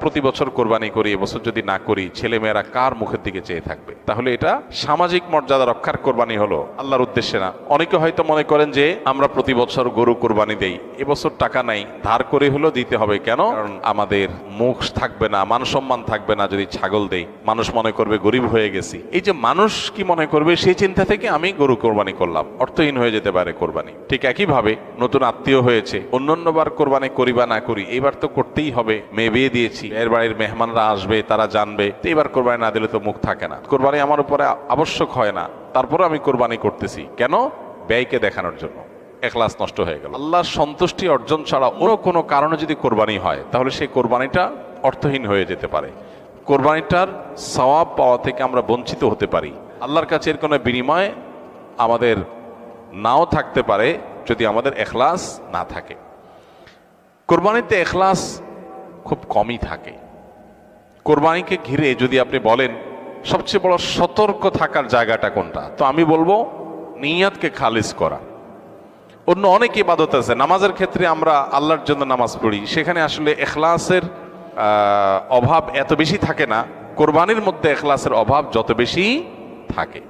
প্রতি বছর কোরবানি করি এবছর যদি না করি ছেলে মেয়েরা কার মুখের দিকে চেয়ে থাকবে? তাহলে এটা সামাজিক মর্যাদা রক্ষার কোরবানি হলো আল্লাহর উদ্দেশ্যে না। অনেকে হয়তো মনে করেন যে, আমরা প্রতি বছর গরু কোরবানি দেই এবছর টাকা নাই, ধার করে হলো দিতে হবে। কেন? কারণ আমাদের মুখ থাকবে না, মান সম্মান থাকবে না যদি ছাগল দেই। মানুষ মনে করবে, গরিব হয়ে গেছি। এই যে মানুষ কি মনে করবে, সেই চিন্তা থেকে আমি গরু কোরবানি করলাম। অর্থহীন হয়ে যেতে পারে কোরবানি। ঠিক একইভাবে নতুন আত্মীয় হয়েছে, অন্যান্যবার কোরবানি করি বা না করি, এবার তো করতেই হবে। মেয়ে বিয়ে দিয়েছি এর বাড়ির মেহমানরা আসবে, তারা জানবে। তো এবার কোরবানি না দিলে তো মুখ থাকে না। কোরবানি আমার উপরে আবশ্যক হয় না। তারপরে আমি কোরবানি করতেছি। কেন? ব্যয়কে দেখানোর জন্য। একলাস নষ্ট হয়ে গেল। আল্লাহর সন্তুষ্টি অর্জন ছাড়া অন্য কোনো কারণে যদি কোরবানি হয়, তাহলে সেই কোরবানিটা অর্থহীন হয়ে যেতে পারে। কোরবানিটার সওয়াব পাওয়া থেকে আমরা বঞ্চিত হতে পারি। আল্লাহর কাছে এর কোনো বিনিময় আমাদের নাও থাকতে পারে যদি আমাদের এখলাস না থাকে। কোরবানিতে এখলাস খুব কমই থাকে। কোরবানিকে ঘিরে যদি আপনি বলেন, সবচেয়ে বড় সতর্ক থাকার জায়গাটা কোনটা? তো আমি বলব, নিয়াতকে খালিজ করা। অন্য অনেক ইবাদত আছে। নামাজের ক্ষেত্রে আমরা আল্লাহর জন্য নামাজ পড়ি। সেখানে আসলে এখলাসের অভাব এত বেশি থাকে না। কোরবানির মধ্যে এখলাসের অভাব যত বেশি থাকে।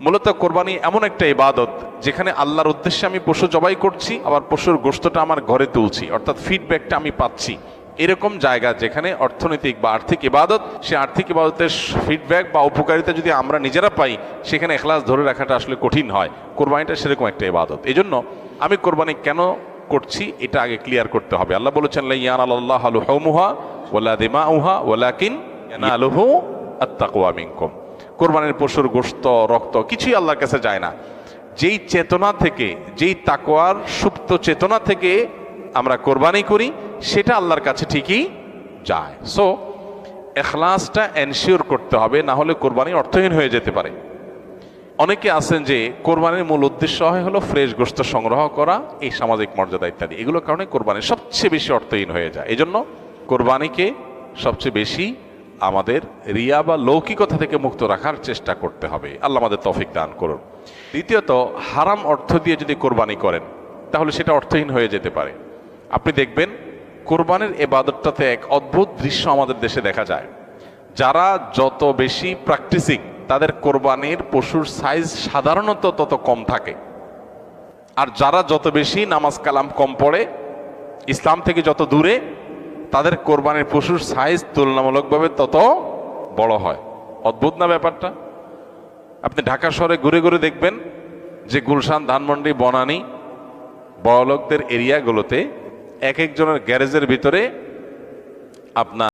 মূলত কোরবানি এমন একটা ইবাদত, যেখানে আল্লাহর উদ্দেশ্যে আমি পশু জবাই করছি, আবার পশুর গোস্তটা আমার ঘরে তুলছি, অর্থাৎ ফিডব্যাকটা আমি পাচ্ছি। এরকম জায়গা যেখানে অর্থনৈতিক বা আর্থিক ইবাদত, সে আর্থিক ইবাদতের ফিডব্যাক বা উপকারিতা যদি আমরা নিজেরা পাই, সেখানে এখলাস ধরে রাখাটা আসলে কঠিন হয়। কোরবানিটা সেরকম একটা ইবাদত। এই জন্য আমি কোরবানি কেন করছি, এটা আগে ক্লিয়ার করতে হবে। আল্লাহ বলেছেন লাইয়ান আল্লাহ আলু হৌমুহা ওলা দিমা উহা ওলাকিন আলহু আত্তাকুয়া মিনকুম। কোরবানির পশুর গোস্ত রক্ত কিছুই আল্লাহর কাছে যায় না। যেই চেতনা থেকে, যেই তাকোয়ার সুপ্ত চেতনা থেকে আমরা কোরবানি করি, সেটা আল্লাহর কাছে ঠিকই যায়। সো এখলাসটা এনশিওর করতে হবে, না হলে কোরবানি অর্থহীন হয়ে যেতে পারে। অনেকে আছেন যে কোরবানির মূল উদ্দেশ্য হয় হলো ফ্রেশ গোস্ত সংগ্রহ করা, এই সামাজিক মর্যাদা ইত্যাদি। এগুলোর কারণে কোরবানি সবচেয়ে বেশি অর্থহীন হয়ে যায়। এই জন্য কোরবানিকে সবচেয়ে বেশি আমাদের রিয়া বা লৌকিকতা থেকে মুক্ত রাখার চেষ্টা করতে হবে। আল্লাহ আমাদের তফিক দান করুন। দ্বিতীয়ত, হারাম অর্থ দিয়ে যদি কোরবানি করেন, তাহলে সেটা অর্থহীন হয়ে যেতে পারে। আপনি দেখবেন কোরবানির এবাদতটাতে এক অদ্ভুত দৃশ্য আমাদের দেশে দেখা যায়। যারা যত বেশি প্র্যাকটিসিং তাদের কোরবানির পশুর সাইজ সাধারণত তত কম থাকে। আর যারা যত বেশি নামাজ কালাম কম পড়ে, ইসলাম থেকে যত দূরে, তাদের কোরবানির পশুর সাইজ তুলনামূলকভাবে তত বড় হয়। অদ্ভুত না ব্যাপারটা? আপনি ঢাকা শহরে ঘুরে ঘুরে দেখবেন যে গুলশান, ধানমন্ডি, বনানী বড়লোকদের এরিয়াগুলোতে এক একজনের গ্যারেজের ভিতরে আপনার